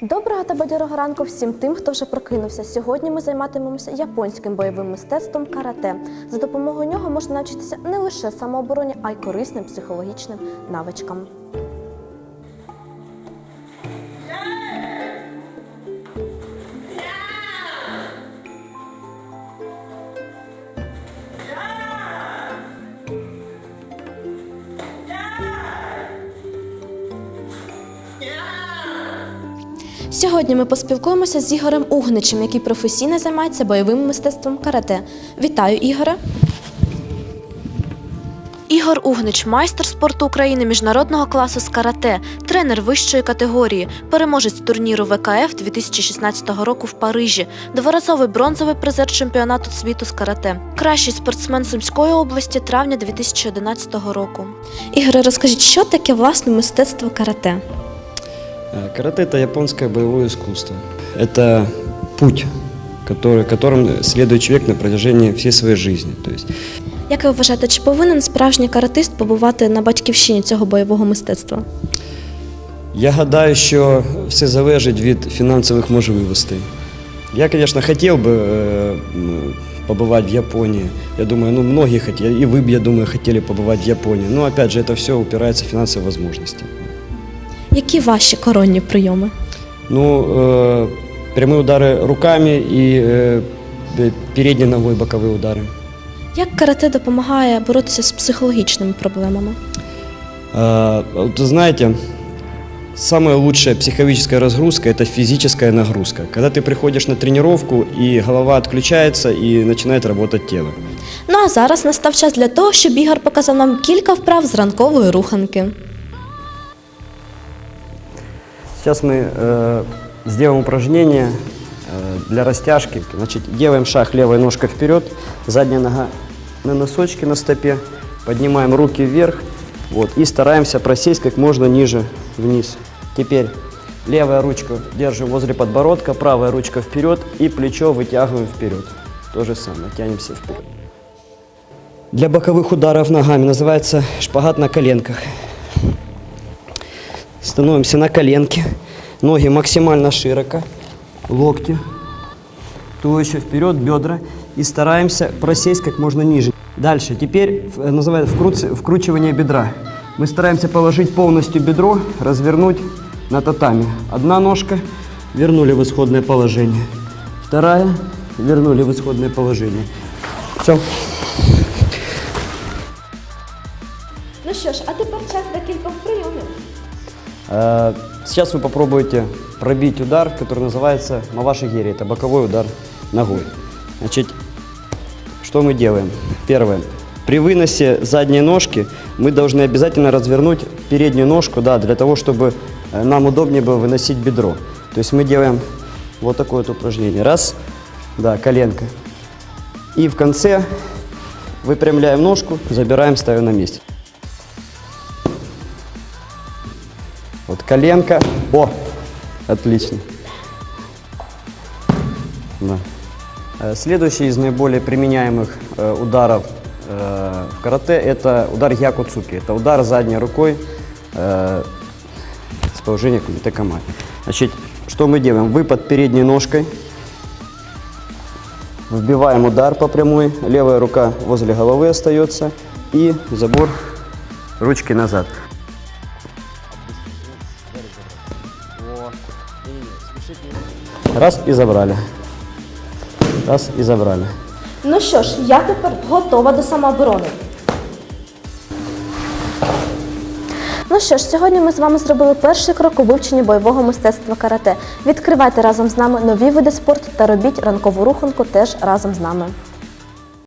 Доброго та бадьорого ранку всім тим, хто вже прокинувся. Сьогодні ми займатимемося японським бойовим мистецтвом карате. За допомогою нього можна навчитися не лише самообороні, а й корисним психологічним навичкам. Сьогодні ми поспілкуємося з Ігорем Угничем, який професійно займається бойовим мистецтвом карате. Вітаю, Ігоре! Ігор Угнич, майстер спорту України міжнародного класу з карате, тренер вищої категорії, переможець турніру ВКФ 2016 року в Парижі, дворазовий бронзовий призер чемпіонату світу з карате, кращий спортсмен Сумської області травня 2011 року. Ігоре, розкажіть, що таке власне мистецтво карате? Э, Карате – это японское боевое искусство. Это путь, который, которым следует человек на протяжении всей своей жизни. То есть Як ви вважаєте, чи повинен справжній каратист побувати на батьківщині цього бойового мистецтва? я гадаю, що все залежить від фінансових можливостей. Я, конечно, хотел бы э, м, побывать в Японии. Я думаю, ну, многие хотели, и вы бы, я думаю, хотели побывать в Японии. Но, опять же, это все упирается в финансовые возможности. Які ваші коронні прийоми? Ну, э, прямые удары руками и э, э, передней ногой боковые удары. Як карате допомагає боротися з психологічними проблемами? А, вот знаете, самая лучшая психологическая разгрузка – это физическая нагрузка. Когда ты приходишь на тренировку, и голова отключается, и начинает работать тело. Ну а зараз настав час для того, щоб Ігор показав нам кілька вправ з ранкової руханки. Сейчас мы э, сделаем упражнение э, для растяжки. Значит, делаем шаг левой ножкой вперед, задняя нога на носочке на стопе, поднимаем руки вверх, вот, и стараемся просесть как можно ниже вниз. Теперь левая ручка держим возле подбородка, правая ручка вперед и плечо вытягиваем вперед. То же самое, тянемся вперед. Для боковых ударов ногами называется шпагат на коленках. Становимся на коленки, ноги максимально широко, локти, туловище вперед, бедра и стараемся просесть как можно ниже. Дальше, теперь э, называется вкручивание бедра. Мы стараемся положить полностью бедро, развернуть на татами. Одна ножка, вернули в исходное положение. Вторая, вернули в исходное положение. Все. Ну що ж, а тепер час декількох прийомів. Э, Сейчас вы попробуете пробить удар, который называется мавашигири. Это боковой удар ногой. Значит, что мы делаем? Первое. При выносе задней ножки мы должны обязательно развернуть переднюю ножку, да, для того, чтобы э, нам удобнее было выносить бедро. То есть мы делаем вот такое вот упражнение. Раз, да, коленка. И в конце выпрямляем ножку, забираем, ставим на месте. Вот коленка. О, отлично. Да. Э, Следующий из наиболее применяемых э, ударов э, в карате – это удар якуцуки. Это удар задней рукой с положения кумите камай. Значит, что мы делаем? Выпад передней ножкой. Вбиваем удар по прямой. Левая рука возле головы остается. И забор ручки назад. Раз и забрали. Раз и забрали. Ну що ж, я тепер готова до самооборони. Ну що ж, сьогодні ми з вами зробили перший крок у вивченні бойового мистецтва карате. Відкривайте разом з нами нові види спорту та робіть ранкову руханку теж разом з нами.